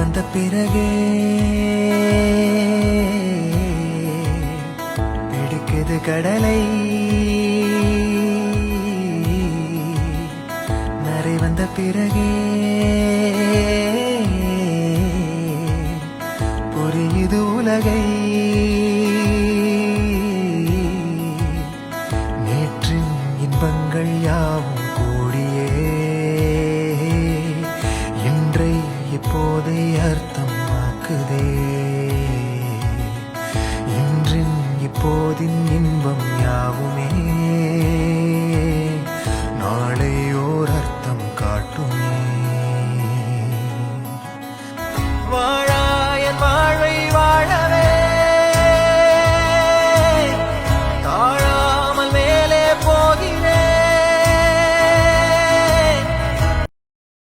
வந்த பிறகே பிடிக்குது கடலை. நரை வந்த பிறகே புரியுது உலகை. நேற்றின் இன்பங்கள் யாவும் இப்போதை அர்த்தம் ஆக்குதே இன்றின் இப்போதின் இன்பம் யார்